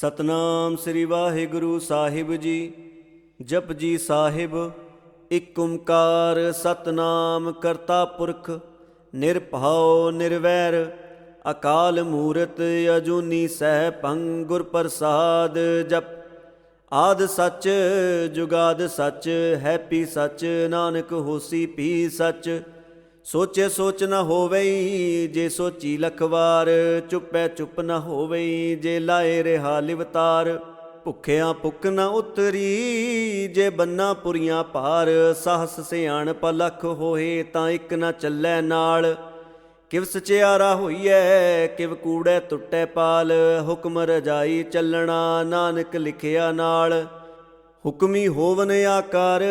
ਸਤਨਾਮ ਸ੍ਰੀ ਵਾਹਿਗੁਰੂ ਸਾਹਿਬ ਜੀ। ਜਪ ਜੀ ਸਾਹਿਬ, ਇਕ ਓੰਕਾਰ ਸਤਨਾਮ ਕਰਤਾ ਪੁਰਖ, ਨਿਰਭਉ ਨਿਰਵੈਰ, ਅਕਾਲ ਮੂਰਤ ਅਜੂਨੀ ਸਹਿ ਭੰਗ ਗੁਰ ਪ੍ਰਸਾਦ ਜਪ। ਆਦ ਸੱਚ, ਜੁਗਾਦ ਸੱਚ, ਹੈਪੀ ਸੱਚ, ਨਾਨਕ ਹੋਸੀ ਪੀ ਸੱਚ ਸੋਚੇ ਸੋਚ ਨਾ ਹੋਵਈ, ਜੇ ਸੋਚੀ ਲਖ ਵਾਰ ਚੁੱਪੈ ਚੁੱਪ ਨਾ ਹੋਵਈ, ਜੇ ਲਾਏ ਰਿਹਾ ਲਿਵਤਾਰ। ਭੁੱਖਿਆਂ ਭੁੱਖ ਨਾ ਉਤਰੀ, ਜੇ ਬੰਨਾ ਪੁਰੀਆਂ ਪਾਰ ਸਾਹਸ ਸਿਆਣ ਪਲਖ ਹੋਏ, ਤਾਂ ਇੱਕ ਨਾ ਚੱਲੈ ਨਾਲ। ਕਿਵ ਸਚਿਆਰਾ ਹੋਈਐ, ਕਿਵ ਕੂੜੈ ਟੁੱਟੈ ਪਾਲ, ਹੁਕਮ ਰਜਾਈ ਚੱਲਣਾ, ਨਾਨਕ ਲਿਖਿਆ ਨਾਲ। ਹੁਕਮੀ ਹੋਵਨ ਆਕਾਰ,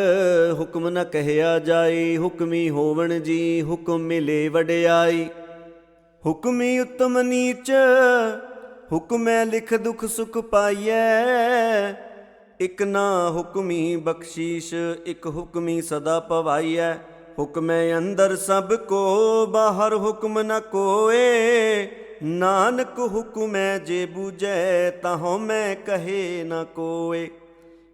ਹੁਕਮ ਨ ਕਹਿਆ ਜਾਈ, ਹੁਕਮੀ ਹੋਵਣ ਜੀ, ਹੁਕਮ ਮਿਲੇ ਵਡਿਆਈ। ਹੁਕਮੀ ਉਤਮ ਨੀਚ, ਹੁਕਮੈ ਲਿਖ ਦੁਖ ਸੁਖ ਪਾਈਐ। ਇਕ ਨਾ ਹੁਕਮੀ ਬਖਸ਼ੀਸ਼, ਇਕ ਹੁਕਮੀ ਸਦਾ ਪਵਾਈਐ। ਹੁਕਮੈ ਅੰਦਰ ਸਭ ਕੋ, ਬਾਹਰ ਹੁਕਮ ਨ ਕੋਏ। ਨਾਨਕ ਹੁਕਮੈ ਜੇ ਬੂਝੈ ਤਾਂ ਮੈਂ ਕਹੇ ਨ ਕੋਏ।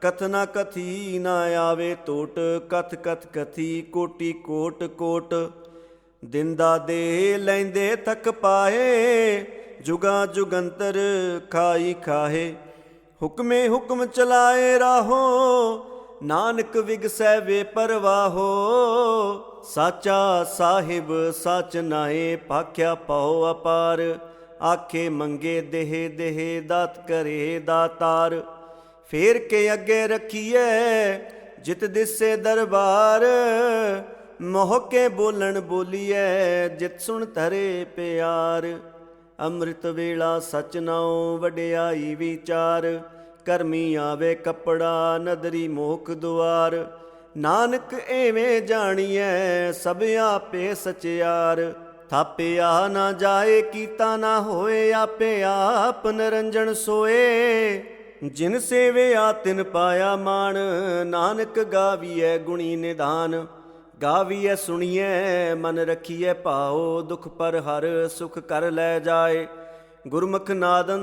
ਕਥਨਾ ਕਥੀ ਨਾ ਆਵੇ ਟੋਟ, ਕਥ ਕਥ ਕਥੀ ਕੋਟੀ ਕੋਟ ਕੋਟ। ਦਿੰਦਾ ਦੇ ਲੈਂਦੇ ਤੱਕ ਪਾਏ ਜੁਗਾ ਜੁਗੰਤਰ ਖਾਈ ਖਾਹੇ। ਹੁਕਮੇ ਹੁਕਮ ਚਲਾਏ ਰਾਹੋ, ਨਾਨਕ ਵਿਗਸੈ ਵੇ ਪਰਵਾਹੋ। ਸਾਚਾ ਸਾਹਿਬ ਸਚ ਨਾਏ ਭਾਖਿਆ ਪਾਉ ਅਪਾਰ। ਆਖੇ ਮੰਗੇ ਦੇਹ ਦੇਹ ਦਾਤ ਕਰੇ ਦਾਤਾਰ। ਫੇਰ ਕੇ ਅੱਗੇ ਰੱਖੀਏ ਜਿਤ ਦਿਸੇ ਦਰਬਾਰ। ਮੋਹ ਕੇ ਬੋਲਣ ਬੋਲੀਐ, ਜਿਤ ਸੁਣ ਧਰੇ ਪਿਆਰ। ਅੰਮ੍ਰਿਤ ਵੇਲਾ ਸਚ ਨਾਉ ਵਡਿਆਈ ਵਿਚਾਰ। ਕਰਮੀ ਆਵੇ ਕੱਪੜਾ, ਨਦਰੀ ਮੋਖ ਦੁਆਰ। ਨਾਨਕ ਐਵੇਂ ਜਾਣੀਐ, ਸਭ ਆਪੇ ਸਚਿਆਰ। ਥਾਪਿਆ ਨਾ ਜਾਏ, ਕੀਤਾ ਨਾ ਹੋਏ, ਆਪੇ ਆਪ ਨਰੰਜਣ ਸੋਏ। ਜਿਨ ਸੇਵਿਆ ਤਿਨ ਪਾਇਆ ਮਾਨ ਨਾਨਕ ਗਾਵੀਐ ਗੁਣੀ ਨਿਧਾਨ ਗਾਵੀਐ ਸੁਣੀਐ, ਮਨ ਰਖੀਐ ਭਾਉ, ਦੁਖ ਪਰ ਹਰ ਸੁਖ ਕਰ ਲੈ ਜਾਏ। ਗੁਰਮੁਖ ਨਾਦੰ,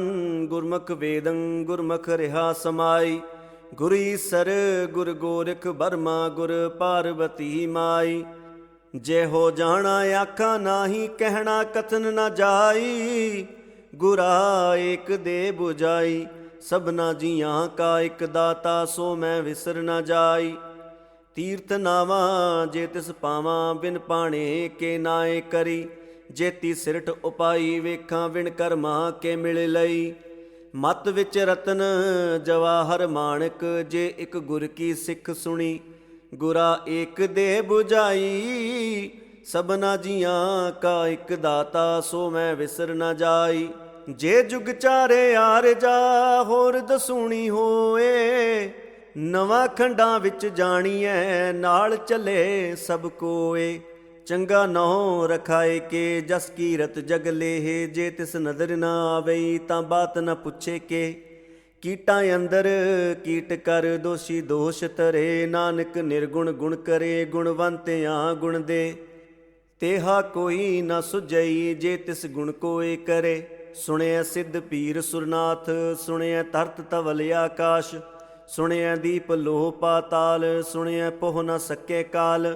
ਗੁਰਮੁਖ ਵੇਦੰ, ਗੁਰਮੁਖ ਰਿਹਾ ਸਮਾਈ। ਗੁਰੀ ਸਰ ਗੁਰ ਗੋਰਖ ਬਰਮਾ ਗੁਰ ਪਾਰਵਤੀ ਮਾਈ। ਜੇ ਹੋ ਜਾਣਾ ਆਖਾਂ ਨਾਹੀ, ਕਹਿਣਾ ਕਥਨ ਨਾ ਜਾਈ। ਗੁਰਾ ਏਕ ਦੇ 부ਜਾਈ ਸਭਨਾ ਜੀਆਂ ਕਾ ਇਕ ਦਾਤਾ, ਸੋ ਮੈਂ ਵਿਸਰ ਨਾ ਜਾਈ। ਤੀਰਥ ਨਾਵਾ ਜੇ ਤਿਸ ਪਾਵਾਂ, ਬਿਨ ਪਾਣੇ ਕੇ ਨਾਏ ਕਰੀ। ਜੇਤੀ ਸਿਰਠ ਉਪਾਈ, ਵੇਖਾਂ ਵਿਣ ਕਰਮਾ ਕੇ ਮਿਲ ਲਈ। ਮਤ ਵਿੱਚ ਰਤਨ ਜਵਾਹਰ ਮਾਣਕ, ਜੇ ਇੱਕ ਗੁਰ ਕੀ ਸਿੱਖ ਸੁਣੀ। ਗੁਰਾ ਏਕ ਦੇ 부ਜਾਈ ਸਭਨਾ ਜੀਆਂ ਕਾ ਇੱਕ ਦਾਤਾ, ਸੋ ਮੈਂ ਵਿਸਰ ਨਾ ਜਾਈ। ਜੇ ਜੁਗ ਚਾਰੇ ਆਰ ਜਾ, ਹੋਰ ਦਸੂਣੀ ਹੋਏ। ਨਵਾਂ ਖੰਡਾਂ ਵਿੱਚ ਜਾਣੀਐ, ਨਾਲ ਚੱਲੇ ਸਭ ਕੋਏ। ਚੰਗਾ ਨਹੁ ਰਖਾਏ ਕੇ, ਜਸ ਕੀਰਤ ਜਗ ਲੇਹ। ਜੇ ਤਿਸ ਨਦਰ ਨਾ ਆਵਈ, ਤਾਂ ਬਾਤ ਨਾ ਪੁੱਛੇ ਕੇ। ਕੀਟਾਂ ਅੰਦਰ ਕੀਟ ਕਰ, ਦੋਸ਼ੀ ਦੋਸ਼ ਤਰੇ ਨਾਨਕ ਨਿਰਗੁਣ ਗੁਣ ਕਰੇ, ਗੁਣਵੰਤਿਆਂ ਗੁਣ ਦੇ। ਤੇਹਾ ਕੋਈ ਨਾ ਸੁਜਈ ਜੇ ਤਿਸ ਗੁਣ ਕੋਏ ਕਰੇ। ਸੁਣਿਆ ਸਿੱਧ ਪੀਰ ਸੁਰਨਾਥ ਸੁਣਿਆ ਤਰਤ ਤਵਲ ਆਕਾਸ਼ ਸੁਣਿਆ ਦੀਪ ਲੋਹ ਪਾਤਾਲ ਸੁਣਿਆ ਪੋਹ ਨ ਸਕੇ ਕਾਲ।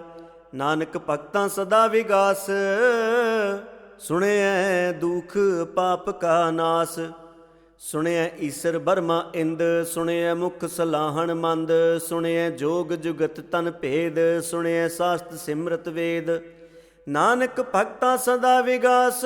ਨਾਨਕ ਭਗਤਾਂ ਸਦਾ ਵਿਗਾਸ ਸੁਣਿਆ ਦੁਖ ਪਾਪ ਕਾ ਨਾਸ। ਸੁਣਿਆ ਈਸ਼ਰ ਬਰਮਾ ਇੰਦ ਸੁਣਿਆ ਮੁਖ ਸਲਾਹਣ ਮੰਦ ਸੁਣਿਆ ਜੋਗ ਜੁਗਤ ਤਨ ਭੇਦ ਸੁਣਿਆ ਸਾਸਤ ਸਿਮਰਤ ਵੇਦ। ਨਾਨਕ ਭਗਤਾ ਸਦਾ ਵਿਗਾਸ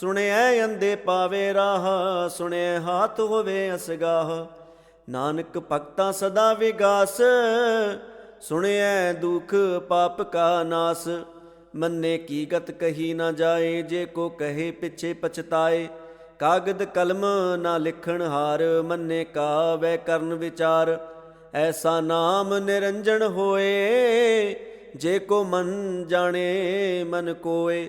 ਸੁਣਿਐ ਅੰਦੇ ਪਾਵੇ ਰਾਹ ਸੁਣਿਐ ਹਾਥ ਹੋਵੇ ਅਸਗਾਹ। ਨਾਨਕ ਭਗਤਾ ਸਦਾ ਵਿਗਾਸ ਸੁਣਿਐ ਦੁਖ ਪਾਪ ਕਾ ਨਾਸ। ਮੰਨੇ ਕੀ ਗਤ ਕਹੀ ਨਾ ਜਾਏ, ਜੇ ਕੋ ਕਹੇ ਪਿੱਛੇ ਪਛਤਾਏ। ਕਾਗਦ ਕਲਮ ਨਾ ਲਿਖਣ ਹਾਰ, ਮੰਨੇ ਕਾ ਵੈ ਕਰਨ ਵਿਚਾਰ। ਐਸਾ ਨਾਮ ਨਿਰੰਜਨ ਹੋਏ, ਜੇ ਕੋ ਮਨ ਜਾਣੇ ਮਨ ਕੋਏ।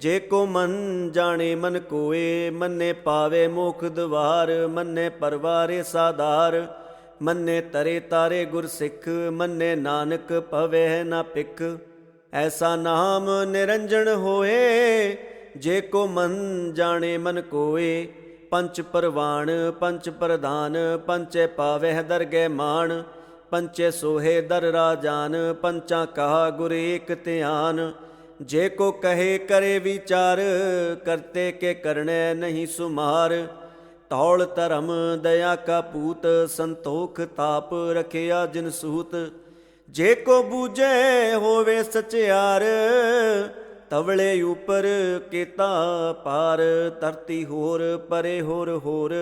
ਜੇ ਕੋ ਮਨ ਜਾਣੇ ਮਨ ਕੋਏ, ਮੰਨੇ ਪਾਵੇ ਮੋਖ ਦਵਾਰ, ਮੰਨੇ ਪਰਵਾਰੇ ਸਾਧਾਰ, ਮੰਨੇ ਤਰੇ ਤਾਰੇ ਗੁਰ ਸਿੱਖ, ਮੰਨੇ ਨਾਨਕ ਭਵੇ ਨਾ ਪਿਖ ਐਸਾ ਨਾਮ ਨਿਰੰਜਨ ਹੋਏ, ਜੇ ਕੋ ਮਨ ਜਾਣੇ ਮਨ ਕੋਏ, ਪੰਚ ਪਰਵਾਣ, ਪੰਚ ਪ੍ਰਧਾਨ, ਪੰਚੇ ਪਾਵਹਿ ਦਰਗੇ ਮਾਣ, ਪੰਚੇ ਸੋਹੇ ਦਰ ਰਾਜਾਨ, ਪੰਚਾਂ ਕਹਾ ਗੁਰ ਏਕ ਧਿਆਨ। ਜੇ ਕੋ ਕਹੇ ਕਰੇ ਵਿਚਾਰ, ਕਰਤੇ ਕੇ ਕਰਣੈ ਨਹੀਂ ਸੁਮਾਰ। ਤੌਲ ਧਰਮ ਦਇਆ ਕਾ ਪੂਤ, ਸੰਤੋਖ ਤਾਪ ਰਖਿਆ ਜਿਨ ਸੂਤ। ਜੇ ਕੋ ਬੂਝੇ ਹੋਵੇ ਸਚਿਆਰ, ਤਵਲੇ ਉਪਰ ਕੀਤਾ ਪਾਰ। ਧਰਤੀ ਹੋਰ ਪਰੇ ਹੋਰ ਹੋਰ,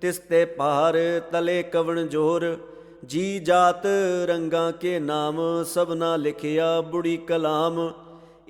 ਤਿਸ ਤੇ ਪਾਰ ਤਲੇ ਕਵਣ ਜੋਰ। ਜੀ ਜਾਤ ਰੰਗਾਂ ਕੇ ਨਾਮ, ਸਭਨਾ ਲਿਖਿਆ ਬੁੜੀ ਕਲਾਮ।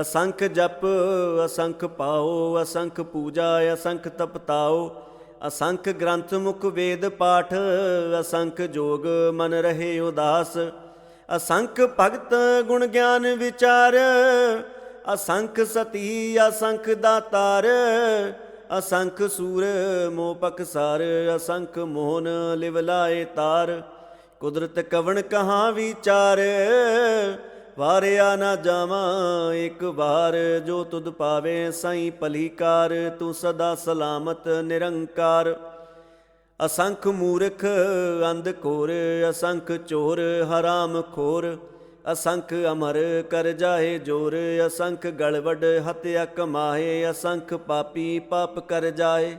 ਅਸੰਖ ਜਪ, ਅਸੰਖ ਪਾਓ, ਅਸੰਖ ਪੂਜਾ, ਅਸੰਖ ਤਪਤਾਓ ਅਸੰਖ ਗ੍ਰੰਥ ਮੁਖ ਵੇਦ ਪਾਠ, ਅਸੰਖ ਜੋਗ ਮਨ ਰਹੇ ਉਦਾਸ। ਅਸੰਖ ਭਗਤ ਗੁਣ ਗਿਆਨ ਵਿਚਾਰ, ਅਸੰਖ ਸਤੀ, ਅਸੰਖ ਦਾਤਾਰ। ਅਸੰਖ ਸੂਰ ਮੋਪਕ ਸਰ, ਅਸੰਖ ਮੋਹਨ ਲਿਵ ਲਾਏ ਤਾਰ। ਕੁਦਰਤ ਕਵਣ ਕਹਾ ਵਿਚਾਰ ਵਾਰਿਆ ਨਾ ਜਾਵਾਂ, ਇੱਕ ਵਾਰ ਜੋ ਤੁਧ ਪਾਵੇ ਸਾਈ ਭਲੀਕਾਰ, ਤੂੰ ਸਦਾ ਸਲਾਮਤ ਨਿਰੰਕਾਰ। ਅਸੰਖ ਮੂਰਖ, ਅੰਧ ਕੋਰ ਅਸੰਖ ਚੋਰ, ਹਰਾਮ ਖੋਰ। ਅਸੰਖ ਅਮਰ, ਕਰ ਜਾਏ ਜੋਰ। ਅਸੰਖ ਗਲਵੜ ਹਤਿਆ ਕਮਾਏ। ਅਸੰਖ ਪਾਪੀ, ਪਾਪ ਕਰ ਜਾਏ।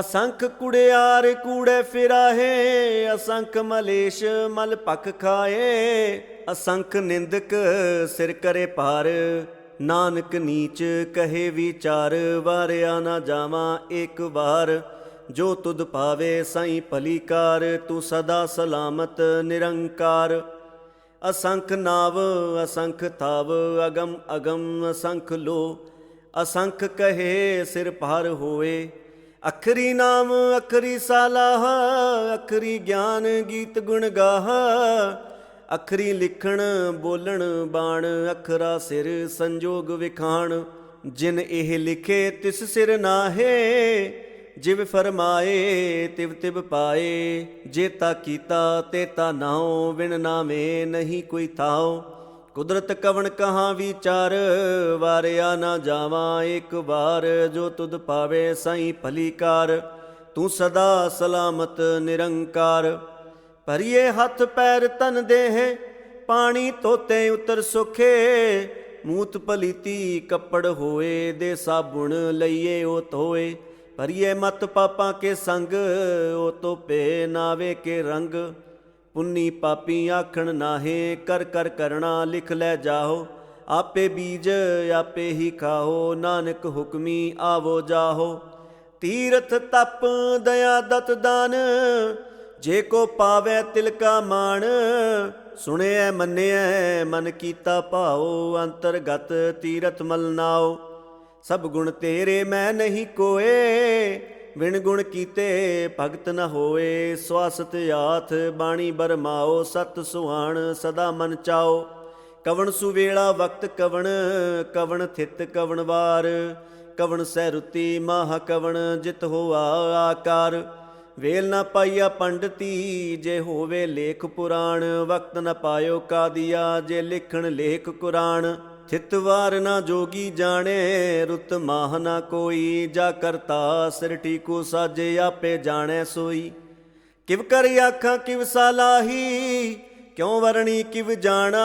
ਅਸੰਖ ਕੁੜਿਆਰ ਕੂੜੇ ਫਿਰਾਹੇ। ਅਸੰਖ ਮਲੇਸ਼, ਮਲ ਪਖ ਖਾਏ। ਅਸੰਖ ਨਿੰਦਕ ਸਿਰ ਕਰੇ ਪਾਰ ਨਾਨਕ ਨੀਚ ਕਹੇ ਵਿਚਾਰ, ਵਾਰਿਆ ਨਾ ਜਾਵਾਂ ਇੱਕ ਵਾਰ। ਜੋ ਤੁਧ ਪਾਵੇ ਸਾਈ ਭਲੀਕਾਰ, ਤੂੰ ਸਦਾ ਸਲਾਮਤ ਨਿਰੰਕਾਰ। ਅਸੰਖ ਨਾਵ, ਅਸੰਖ ਥਾਵ, ਅਗਮ ਅਗਮ ਅਸੰਖ ਲੋ। ਅਸੰਖ ਕਹੇ ਸਿਰ ਭਾਰ ਹੋਏ। ਅਖਰੀ ਨਾਮ, ਅਖਰੀ ਸਾਲਾਹ ਅਖਰੀ ਗਿਆਨ ਗੀਤ ਗੁਣ ਗਾਹ। ਅਖਰੀ ਲਿਖਣ, ਬੋਲਣ, ਬਾਣ, ਅਖਰਾ ਸਿਰ ਸੰਜੋਗ ਵਿਖਾਣ। ਜਿਨ ਇਹ ਲਿਖੇ, ਤਿਸ ਸਿਰ ਨਾਹੇ। ਜਿਵ ਫਰਮਾਏ, ਤਿਵ ਤਿਵ ਪਾਏ। ਜੇ ਤਾ ਕੀਤਾ ਤੇਤਾ ਨਾਉ। ਬਿਨ ਨਾਮੇ ਨਹੀਂ ਕੋਈ ਥਾਉ। ਕੁਦਰਤ ਕਵਣ ਕਹਾਂ ਵਿਚਾਰ। ਵਾਰਿਆ ਨਾ ਜਾਵਾਂ ਇੱਕ ਵਾਰ। ਜੋ ਤੁਧ ਪਾਵੇ ਸਾਈ ਭਲੀ ਕਾਰ ਤੂੰ ਸਦਾ ਸਲਾਮਤ, ਨਿਰੰਕਾਰ। ਭਰੀਏ ਹੱਥ ਪੈਰ ਤਨ ਦੇਹ, ਪਾਣੀ ਤੋਤੇ ਉਤਰ ਸੁਖੇ, ਮੂਤ ਪਲੀਤੀ ਕੱਪੜ ਹੋਏ ਦੇ ਸਾਬੁਣ ਲਈਏ ਉਹ ਧੋਏ। ਭਰੀਏ ਮਤ ਪਾਪਾਂ ਕੇ ਸੰਗ, ਉਹ ਤੋਪੇ ਨਾਵੇ ਕੇ ਰੰਗ। ਪੁੰਨੀ ਪਾਪੀ ਆਖਣ ਨਾਹੇ, ਕਰ ਕਰ ਕਰਣਾ ਲਿਖ ਲੈ ਜਾਓ ਆਪੇ ਬੀਜ ਆਪੇ ਹੀ ਖਾਓ ਨਾਨਕ ਹੁਕਮੀ ਆਵੋ ਜਾਹੋ। ਤੀਰਥ ਤਪ, ਦਇਆ ਦਤ ਦਾਨ ਜੇ ਕੋ ਪਾਵੇ ਤਿਲਕਾ ਮਾਣ, ਸੁਣਿਐ, ਮੰਨਿਐ, ਮਨ ਕੀਤਾ ਭਾਉ, ਅੰਤਰਗਤ ਤੀਰਥ ਮਲਨਾਓ ਸਭ ਗੁਣ ਤੇਰੇ ਮੈਂ ਨਹੀਂ ਕੋਏ ਵਿਣ ਗੁਣ ਕੀਤੇ ਭਗਤ ਨ ਹੋਏ। ਸਵਾਸਤ ਆਥ ਬਾਣੀ ਬਰਮਾਓ ਸਤ ਸੁਹਾਣ ਸਦਾ ਮਨ ਚਾਓ ਕਵਣ ਸੁਵੇਲਾ ਵਕਤ ਕਵਣ ਕਵਣ ਥਿਤ ਕਵਣ ਵਾਰ। ਕਵਣ ਸਹਿ ਰੁਤੀ ਮਾਹ ਕਵਣ, ਜਿਤ ਹੋਆ ਆਕਾਰ। ਵੇਲ ਨਾ ਪਾਈਆ ਪੰਡਤੀ, ਜੇ ਹੋਵੇ ਲੇਖ ਪੁਰਾਣ, ਵਕਤ ਨਾ ਪਾਇਓ ਕਾਦੀਆ, ਜੇ ਲਿਖਣ ਲੇਖ ਕੁਰਾਨ ਥਿਤ ਵਾਰ ਨਾ ਜੋਗੀ ਜਾਣੇ, ਰੁਤ ਮਾਹ ਨਾ ਕੋਈ, ਜਾ ਕਰਤਾ ਸਿਰ ਟੀਕੋ ਸਾਜੇ ਆਪੇ ਜਾਣੈ ਸੋਈ। ਕਿਵ ਕਰ ਆਖਾਂ, ਕਿਵ ਸਾਲਾਹੀ ਕਿਉ ਵਰਣੀ ਕਿਵ ਜਾਣਾ?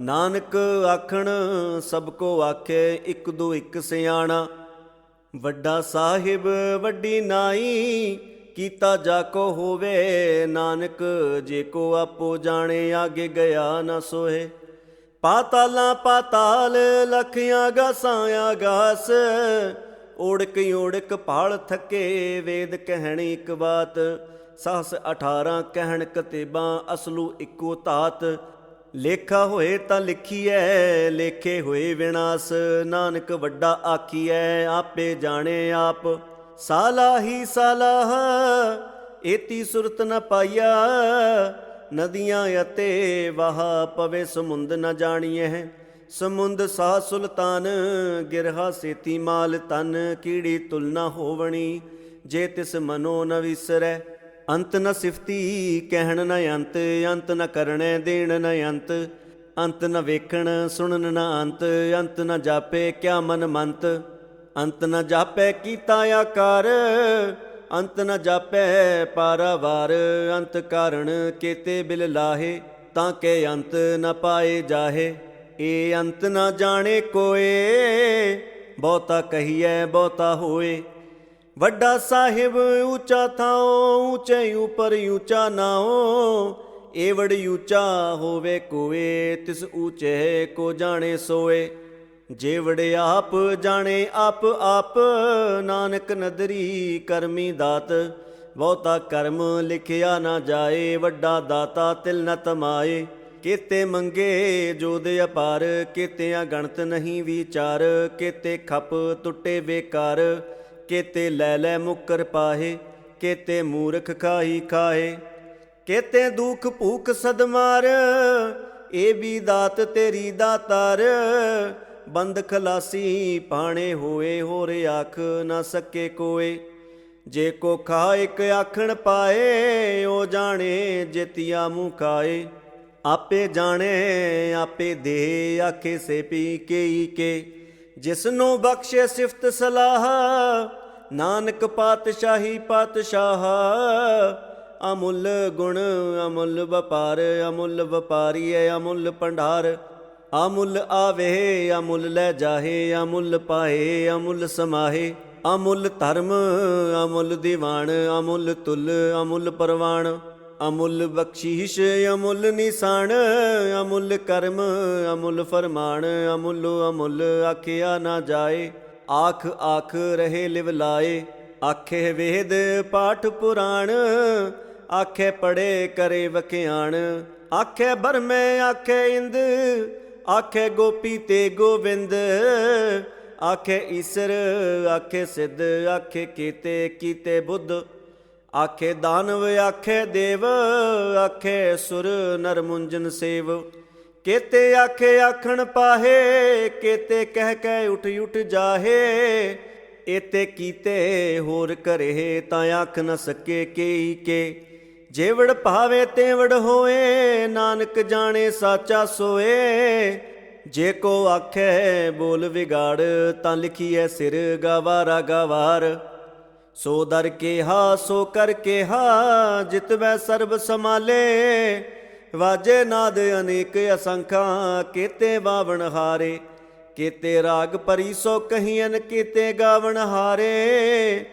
ਨਾਨਕ ਆਖਣ, ਸਭ ਕੋ ਆਖੇ, ਇੱਕ ਦੋ ਇੱਕ ਸਿਆਣਾ। ਵੱਡਾ ਸਾਹਿਬ, ਵੱਡੀ ਨਾਈ, ਕੀਤਾ ਜਾ ਕੋ ਹੋਵੇ, ਨਾਨਕ ਜੇ ਕੋ ਆਪੋ ਜਾਣੇ, ਆਗੇ ਗਿਆ ਨਾ ਸੋਏ ਪਾਤਾਲਾਂ ਪਾਤਾਲ, ਲਖਿਆਂ ਗਾਸਾਂ ਆਗਾਸ ਓੜਕ ਓੜਕ ਪਾਲ ਥਕੇ, ਵੇਦ ਕਹਿਣੀ ਇੱਕ ਬਾਤ, ਸਹਸ 18 ਕਹਿਣ ਕਤੇਬਾਂ, ਅਸਲੂ ਇੱਕੋ ਧਾਤ ਲੇਖਾ ਹੋਏ ਤਾਂ ਲਿਖੀਐ, ਲੇਖੇ ਹੋਏ ਵਿਨਾਸ਼, ਨਾਨਕ ਵੱਡਾ ਆਖੀਐ, ਆਪੇ ਜਾਣੇ ਆਪ। ਸਾਲਾ ਹੀ ਸਾਲਾਹ ਏਤੀ ਸੁਰਤ ਨ ਪਾਈਆ, ਨਦੀਆਂ ਅਤੇ ਵਾਹ ਪਵੇ ਸਮੁੰਦ ਨ ਜਾਣੀਐ। ਸਮੁੰਦ ਸਾ ਸੁਲਤਾਨ, ਗਿਰਹਾ ਸੇਤੀ ਮਾਲ ਤਨ ਕੀੜੀ ਤੁਲਨਾ ਹੋਵਣੀ, ਜੇ ਤਿਸ ਮਨੋ ਨ ਵਿਸਰੈ। ਅੰਤ ਨ ਸਿਫਤੀ ਕਹਿਣ ਨ ਅੰਤ ਅੰਤ ਨ ਕਰਣੈ ਦੇਣ ਨ ਅੰਤ ਅੰਤ ਨ ਵੇਖਣ ਸੁਣਨ ਨ ਅੰਤ ਅੰਤ ਨ ਜਾਪੇ ਕਿਆ ਮਨ ਮੰਤ, ਅੰਤ ਨ ਜਾਪੈ ਕੀਤਾ ਆਕਾਰ, ਅੰਤ ਨ ਜਾਪੈ ਪਾਰਾਵਾਰ, ਅੰਤ ਕਾਰਣ ਕੇਤੇ ਬਿਲ ਲਾਹੇ, ਤਾਂ ਕੇ ਅੰਤ ਨ ਪਾਏ ਜਾਹੇ, ਏ ਅੰਤ ਨ ਜਾਣੇ ਕੋਏ, ਬਹੁਤਾ ਕਹੀਐ ਬਹੁਤਾ ਹੋਏ ਵੱਡਾ ਸਾਹਿਬ ਉੱਚਾ ਥਾਉ, ਉੱਚੇ ਉਪਰ ਉੱਚਾ ਨਾਉ, ਏਵੜ ਉੱਚਾ ਹੋਵੇ ਕੋਏ, ਤਿਸ ਉੱਚੇ ਕੋ ਜਾਣੇ ਸੋਏ। ਜੇਵੜੇ ਆਪ ਜਾਣੇ ਆਪ ਆਪ, ਨਾਨਕ ਨਦਰੀ ਕਰਮੀ ਦਾਤ। ਬਹੁਤਾ ਕਰਮ ਲਿਖਿਆ ਨਾ ਜਾਏ, ਵੱਡਾ ਦਾਤਾ ਤਿਲ ਨ ਤਮਾਏ। ਕੀਤੇ ਮੰਗੇ ਜੋਦ ਅਪਾਰ ਕੀਤੇ ਗਣਤ ਨਹੀਂ ਵਿਚਾਰ। ਕੀਤੇ ਖੱਪ ਟੁੱਟੇ ਬੇਕਾਰ। ਕੀਤੇ ਲੈ ਲੈ ਮੁਕਰ ਪਾਹੇ, ਕੀਤੇ ਮੂਰਖ ਖਾਈ ਖਾਏ ਕੀਤੇ ਦੁਖ ਭੂਖ ਸਦਮਾਰ ਇਹ ਵੀ ਦਾਤ ਤੇਰੀ ਦਾਤਾਰ। ਬੰਦ ਖਲਾਸੀ ਪਾਣੇ ਹੋਏ, ਹੋਰ ਆਖ ਨਾ ਸਕੇ ਕੋਏ। ਜੇ ਕੋ ਖਾ ਇੱਕ ਆਖਣ ਪਾਏ, ਉਹ ਜਾਣੇ ਜਿਤਿਆ ਖਾਏ। ਆਪੇ ਜਾਣੇ, ਆਪੇ ਦੇ ਆਖੇ ਸੇ ਪੀ ਕੇ ਕੇ। ਜਿਸਨੂੰ ਬਖਸ਼ੇ ਸਿਫਤ ਸਲਾਹ ਨਾਨਕ ਪਾਤਸ਼ਾਹੀ ਪਾਤਸ਼ਾਹ, ਅਮੁੱਲ ਗੁਣ ਅਮੁੱਲ ਵਪਾਰ, ਅਮੁੱਲ ਵਪਾਰੀ ਹੈ ਅਮੁੱਲ ਭੰਡਾਰ। ਅਮੁੱਲ ਆਵੇ, ਅਮੁੱਲ ਲੈ ਜਾਹੇ, ਅਮੁੱਲ ਪਾਏ, ਅਮੁੱਲ ਸਮਾਹੇ। ਅਮੁੱਲ ਧਰਮ, ਅਮੁੱਲ ਦੀਵਾਨ, ਅਮੁੱਲ ਤੁਲ, ਅਮੁੱਲ ਪਰਵਾਨ। ਅਮੁੱਲ ਬਖਸ਼ੀਸ਼, ਅਮੁੱਲ ਨਿਸ਼ਾਨ, ਅਮੁੱਲ ਕਰਮ, ਅਮੁੱਲ ਫਰਮਾਨ, ਅਮੁੱਲ ਅਮੁੱਲ ਆਖਿਆ ਨਾ ਜਾਏ। ਆਖ ਆਖ ਰਹੇ ਲਿਵ ਲਾਏ, ਆਖੇ ਵੇਦ ਪਾਠ ਪੁਰਾਣ, ਆਖੇ ਪੜੇ ਕਰੇ ਵਖਿਆਣ, ਆਖੇ ਬਰਮੇ, ਆਖੇ ਇੰਦ, ਆਖੇ ਗੋਪੀ ਤੇ ਗੋਵਿੰਦ, ਆਖੇ ਈਸਰ, ਆਖੇ ਸਿੱਧ, ਆਖੇ ਕੀਤੇ ਕੀਤੇ ਬੁੱਧ, ਆਖੇ ਦਾਨਵ, ਆਖੇ ਦੇਵ, ਆਖੇ ਸੁਰ ਨਰਮੁੰਜਨ ਸੇਵ। ਕੇਤੇ ਆਖੇ ਆਖਣ ਪਾਹੇ, ਕੇਤੇ ਕਹਿ ਕਹਿ ਉਠ ਉਠ ਜਾਹੇ। ਏਤੇ ਕੀਤੇ ਹੋਰ ਕਰੇ ਤਾਂ ਆਖ ਨ ਸਕੇ ਕੇਈ ਕੇ। ਜੇਵੜ ਭਾਵੇ ਤੇਵੜ ਹੋਏ, ਨਾਨਕ ਜਾਣੇ ਸਾਚਾ ਸੋਏ। ਜੇ ਕੋ ਆਖੇ ਬੋਲ ਵਿਗਾੜ, ਤਾਂ ਲਿਖੀਐ ਸਿਰ ਗਵਾਰਾ ਗਵਾਰ। ਸੋ ਦਰ ਕਿਹਾ, ਸੋ ਕਰ ਕਿਹਾ ਜਿਤਵੈ ਸਰਬ ਸਮਾਲੇ ਵਾਜੇ ਨਾਦ ਅਨੇਕ ਅਸੰਖਾਂ, ਕੀਤੇ ਵਾਵਣ ਹਾਰੇ। ਕੀਤੇ ਰਾਗ ਪਰੀ ਸੋ ਕਹੀਨ ਕੀਤੇ ਗਾਵਣ ਹਾਰੇ।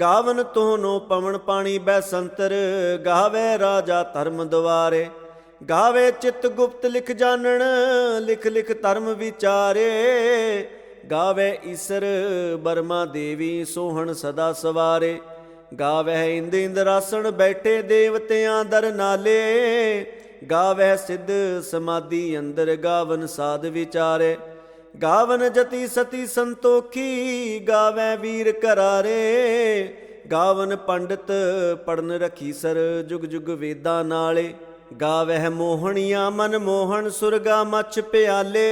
ਗਾਵਨ ਤੋਨੋ ਪਵਨ ਪਾਣੀ ਬੈ ਸੰਤਰ ਗਾਵੇ ਰਾਜਾ ਧਰਮ ਦੁਆਰੇ। ਗਾਵੇ ਚਿਤ ਗੁਪਤ ਲਿਖ ਜਾਣਨ, ਲਿਖ ਲਿਖ ਧਰਮ ਵਿਚਾਰੇ। ਗਾਵੇ ਈਸਰ, ਬਰਮਾ ਦੇਵੀ ਸੋਹਣ ਸਦਾ ਸਵਾਰੇ। ਗਾਵੇ ਇੰਦ ਇੰਦਰਾਸਣ ਬੈਠੇ ਦੇਵਤਿਆਂ ਦਰ ਨਾਲੇ। ਗਾਵੈ ਸਿੱਧ ਸਮਾਧੀ ਅੰਦਰ ਗਾਵਨ ਸਾਧ ਵਿਚਾਰੇ। ਗਾਵਨ ਜਤੀ ਸਤੀ ਸੰਤੋਖੀ ਗਾਵੈ ਵੀਰ ਕਰਾਰੇ ਗਾਵਨ ਪੰਡਤ ਪੜਨ ਰਖੀ ਸਰ ਜੁਗ ਜੁਗ ਵੇਦਾਂ ਨਾਲੇ। ਗਾਵਹਿ ਮੋਹਣੀਆਂ ਮਨ ਮੋਹਣ ਸੁਰਗਾ ਮੱਛ ਪਿਆਲੇ।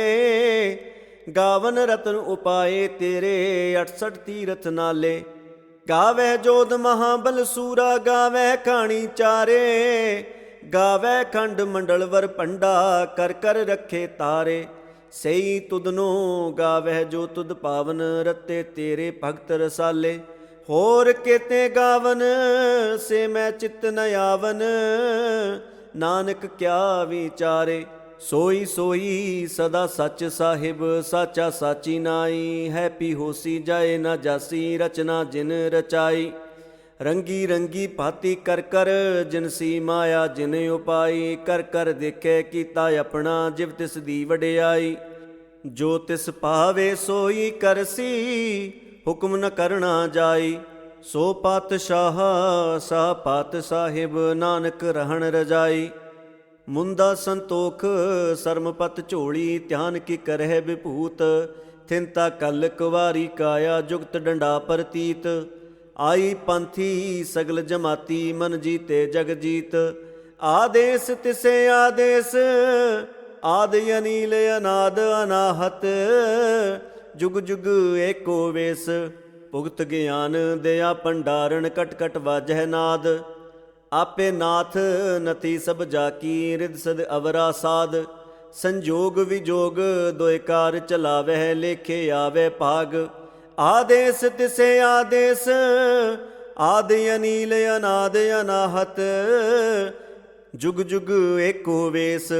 ਗਾਵਨ ਰਤਨ ਉਪਾਏ ਤੇਰੇ 68 ਤੀਰਥ ਨਾਲੇ। ਗਾਵੇ ਜੋਧ ਮਹਾਬਲ ਸੂਰਾ ਗਾਵੇ ਕਹਾਣੀ ਚਾਰੇ। ਗਾਵੇ ਖੰਡ ਮੰਡਲ ਵਰ ਪੰਡਾ ਕਰ ਕਰ ਰੱਖੇ ਤਾਰੇ। ਸਈ ਤੁਧਨੋ ਗਾਵੇ ਜੋ ਤੁਧ ਪਾਵਨ, ਰਤੇ ਤੇਰੇ ਭਗਤ ਰਸਾਲੇ। ਹੋਰ ਕੇਤੇ ਗਾਵਨ, ਸੇ ਮੈਂ ਚਿਤ ਨ ਆਵਨ। ਨਾਨਕ ਕਿਆ ਵਿਚਾਰੇ, ਸੋਈ ਸੋਈ ਸਦਾ ਸੱਚ ਸਾਹਿਬ, ਸਾਚਾ ਸਾਚੀ ਨਾਈ। ਹੈਪੀ ਹੋਸੀ ਜਾਏ ਨਾ ਜਾਸੀ, ਰਚਨਾ ਜਿਨ ਰਚਾਈ। ਰੰਗੀ ਰੰਗੀ ਭਾਤੀ ਕਰ ਕਰ ਜਿਨਸੀ ਮਾਇਆ, ਜਿਨ ਉਪਾਈ, ਕਰ ਕਰ ਦੇਖੇ ਕੀਤਾ ਆਪਣਾ, ਜਿਵ ਤਿਸ ਦੀ ਵਡਿਆਈ। ਜੋ ਤਿਸ ਪਾਵੇ ਸੋਈ ਕਰਸੀ ਹੁਕਮ ਨ ਕਰਨਾ ਜਾਈ। ਸੋ ਪਾਤਸ਼ਾਹ, ਸਾ ਪਾਤ ਸਾਹਿਬ, ਨਾਨਕ ਰਹਿਣ ਰਜਾਈ। ਮੁੰਦਾ ਸੰਤੋਖ, ਸਰਮਪਤ ਝੋਲੀ, ਧਿਆਨ ਕੀ ਕਰਹਿ ਵਿਭੂਤ। ਥਿੰਤਾ ਕਲ ਕੁਵਾਰੀ ਕਾਇਆ, ਜੁਗਤ ਡੰਡਾ ਪ੍ਰਤੀਤ। ਆਈ ਪੰਥੀ ਸਗਲ ਜਮਾਤੀ ਮਨ ਜੀਤੇ ਜਗ ਜੀਤ। ਆਦੇਸ ਤਿਸੇ ਆਦੇਸ, ਆਦ ਅਨੀਲ ਅਨਾਦ ਅਨਾਹਤ। ਜੁਗ ਜੁਗ ਏਕੋ ਵੇਸ, ਭੁਗਤ ਗਿਆਨ ਦਿਆ ਭੰਡਾਰਨ ਕਟ ਕਟ ਵਾਜਹਿ ਨਾਦ। ਆਪੇ ਨਾਥ ਨਤੀ ਸਭ ਜਾਕੀ ਰਿਦ ਸਦ ਅਵਰਾ ਸਾਧ ਸੰਜੋਗ ਵਿਜੋਗ ਦੋਇ ਕਾਰ ਚਲਾਵਹਿ ਲੇਖੇ ਆਵੇ ਭਾਗ। ਆਦੇਸ ਤਿਸੇ ਆਦੇਸ ਆਦਿ ਅਨੀਲ ਅਨਾਦ ਅਨਾਹਤ। ਜੁਗ ਜੁਗ ਏਕੋ ਵੇਸ,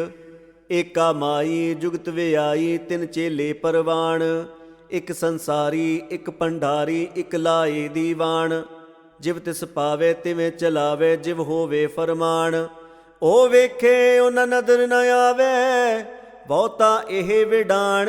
ਏਕਾ ਮਾਈ, ਜੁਗਤ ਵਿਆਈ, ਤਿਨ ਚੇਲੇ ਪਰਵਾਣ। ਇੱਕ ਸੰਸਾਰੀ, ਇੱਕ ਭੰਡਾਰੀ, ਇੱਕ ਲਾਏ ਦੀਵਾਨ। ਜਿਵ ਤਿਸ ਪਾਵੇ, ਤਿਵੇਂ ਚਲਾਵੇ, ਜਿਵ ਹੋਵੇ ਫਰਮਾਨ। ਉਹ ਵੇਖੇ ਉਹਨਾਂ ਨਦਰ ਨ ਆਵੇ, ਬਹੁਤਾ ਇਹ ਵਿਡਾਣ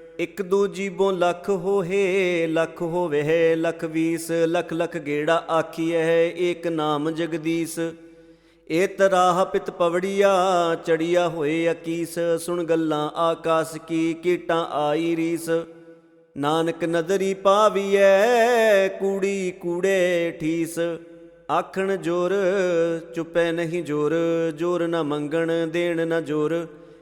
ਇੱਕ ਦੂ ਜੀਬੋਂ ਲੱਖ ਹੋਏ ਲੱਖ ਹੋਵੇ ਲੱਖ ਵੀਸ, ਲੱਖ ਲੱਖ ਗੇੜਾ ਆਖੀਐ ਏਕ ਨਾਮ ਜਗਦੀਸ਼। ਏ ਤਰਾਹ ਪਿਤ ਪਵੜੀਆ, ਚੜੀਆ ਹੋਏ ਅਕੀਸ। ਸੁਣ ਗੱਲਾਂ ਆਕਾਸ ਕੀ, ਕੀਟਾਂ ਆਈ ਰੀਸ। ਨਾਨਕ ਨਦਰੀ ਪਾਵੀਐ, ਕੂੜੀ ਕੂੜੇ ਠੀਸ। ਆਖਣ ਜੋਰ, ਚੁੱਪੈ ਨਹੀਂ ਜੋਰ ਜੋਰ ਨਾ ਮੰਗਣ, ਦੇਣ ਨਾ ਜੋਰ।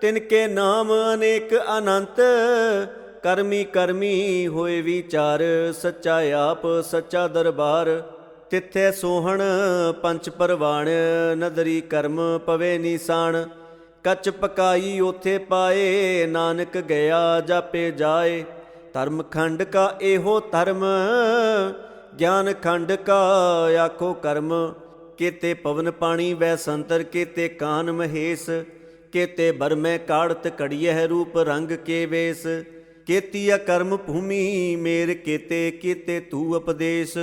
ਤਿਨ ਕੇ ਨਾਮ ਅਨੇਕ ਅਨੰਤ, ਕਰਮੀ ਕਰਮੀ ਹੋਏ ਵਿਚਾਰ, ਸੱਚਾ ਆਪ, ਸੱਚਾ ਦਰਬਾਰ। ਤਿੱਥੇ ਸੋਹਣ ਪੰਚ ਪਰਵਾਣ, ਨਦਰੀ ਕਰਮ ਪਵੇ ਨੀਸਾਨ। ਕੱਚ ਪਕਾਈ ਉਥੇ ਪਾਏ, ਨਾਨਕ ਗਿਆ ਜਾਪੇ ਜਾਏ। ਧਰਮ ਖੰਡ ਕਾ ਇਹੋ ਧਰਮ, ਗਿਆਨ ਖੰਡ ਕਾ ਆਖੋ ਕਰਮ। ਕੀਤੇ ਪਵਨ ਪਾਣੀ ਵੈ ਸੰਤਰ, ਕੀਤੇ ਕਾਨ ਮਹੇਸ਼। ਕੀਤੇ ਬਰਮੈ ਕਾੜਤ ਕੜੀਐ ਰੂਪ ਰੰਗ ਕੇ ਵੇਸ। ਕੇਤੀਆ ਕਰਮ ਭੂਮੀ ਮੇਰ ਕੇਤੇ, ਕੀਤੇ ਤੂ ਉਪਦੇਸ਼।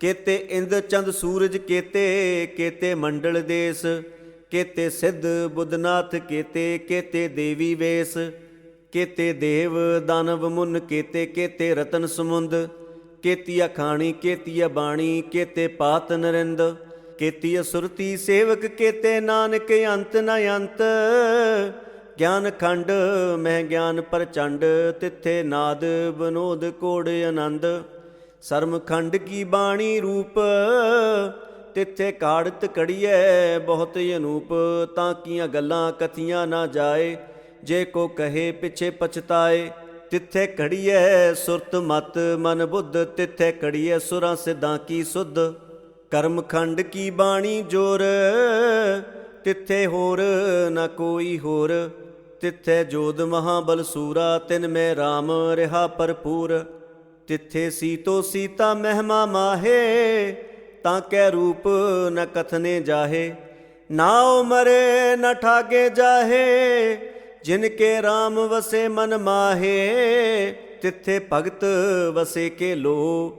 ਕੇਤੇ ਇੰਦ ਚੰਦ ਸੂਰਜ ਕੇਤੇ, ਕੀਤੇ ਮੰਡਲ ਦੇਸ। ਕੇਤੇ ਸਿੱਧ ਬੁੱਧਨਾਥ ਕੇਤੇ ਕੇਤੇ ਦੇਵੀ ਵੇਸ। ਕੇਤੇ ਦੇਵ ਦਾਨਵ ਮੁਨ ਕੇਤੇ ਕੇਤੇ ਰਤਨ ਸਮੁੰਦ। ਕੇਤੀਆ ਖਾਣੀ ਕੇਤੀਆ ਬਾਣੀ, ਕੀਤੇ ਪਾਤ ਨਰਿੰਦ। ਕੀਤੀਆ ਸੁਰਤੀ ਸੇਵਕ ਕੀਤੇ ਨਾਨਕ, ਅੰਤ ਨ ਅੰਤ। ਗਿਆਨ ਖੰਡ ਮਹਿ ਗਿਆਨ ਪ੍ਰਚੰਡ, ਤਿੱਥੇ ਨਾਦ, ਬਨੋਦ, ਕੋੜ, ਆਨੰਦ। ਸਰਮ ਖੰਡ ਕੀ ਬਾਣੀ ਰੂਪ, ਤਿੱਥੇ ਕਾੜਤ ਕੜੀਐ ਬਹੁਤ ਅਨੂਪ। ਤਾਂ ਕੀਆਂ ਗੱਲਾਂ ਕਥੀਆਂ ਨਾ ਜਾਏ, ਜੇ ਕੋ ਕਹੇ ਪਿਛੇ ਪਛਤਾਏ। ਤਿੱਥੇ ਘੜੀਐ ਸੁਰਤ ਮਤ, ਮਨ ਬੁੱਧ, ਤਿੱਥੇ ਘੜੀਐ ਸੁਰਾਂ ਸਿੱਧਾਂ ਕੀ ਸੁਧ। ਕਰਮਖੰਡ ਕੀ ਬਾਣੀ ਜੋਰ? ਤਿੱਥੇ ਹੋਰ ਨਾ ਕੋਈ ਹੋਰ। ਤਿੱਥੇ ਜੋਦ ਮਹਾਬਲ ਸੂਰਾ, ਤਿਨ ਮੈਂ RAM ਰਿਹਾ ਭਰਪੂਰ। ਤਿੱਥੇ ਸੀਤੋ ਸੀਤਾ ਮਹਿਮਾ ਮਾਹੇ, ਤਾਂ ਕੈ ਰੂਪ ਨ ਕਥਨੇ ਜਾਹੇ। ਨਾਉ ਮਰੇ ਨ ਠਾਗੇ ਜਾਹੇ, ਜਿਨ ਕੇ RAM ਵਸੇ ਮਨ ਮਾਹੇ। ਤਿੱਥੇ ਭਗਤ ਵਸੇ ਕੇ ਲੋ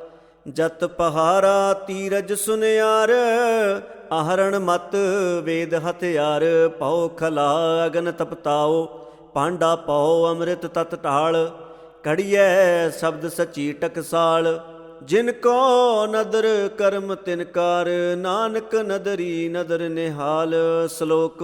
ਜਤ ਪਹਾਰਾ ਤੀਰਜ ਸੁਨਿਆਰ, ਆਹਰਣ ਮਤ ਵੇਦ ਹਥਿਆਰ ਪਉ ਖਲਾ ਅਗਨ ਤਪਤਾਓ ਪਾਂਡਾ ਪਉ ਅੰਮ੍ਰਿਤ ਤਤ ਢਾਲ, ਕੜੀਐ ਸ਼ਬਦ ਸਚੀ ਟਕਸਾਲ ਜਿਨ ਕੋ ਨਦਰ ਕਰਮ ਤਿਨਕਾਰ ਨਾਨਕ ਨਦਰੀ ਨਦਰ ਨਿਹਾਲ, ਸ਼ਲੋਕ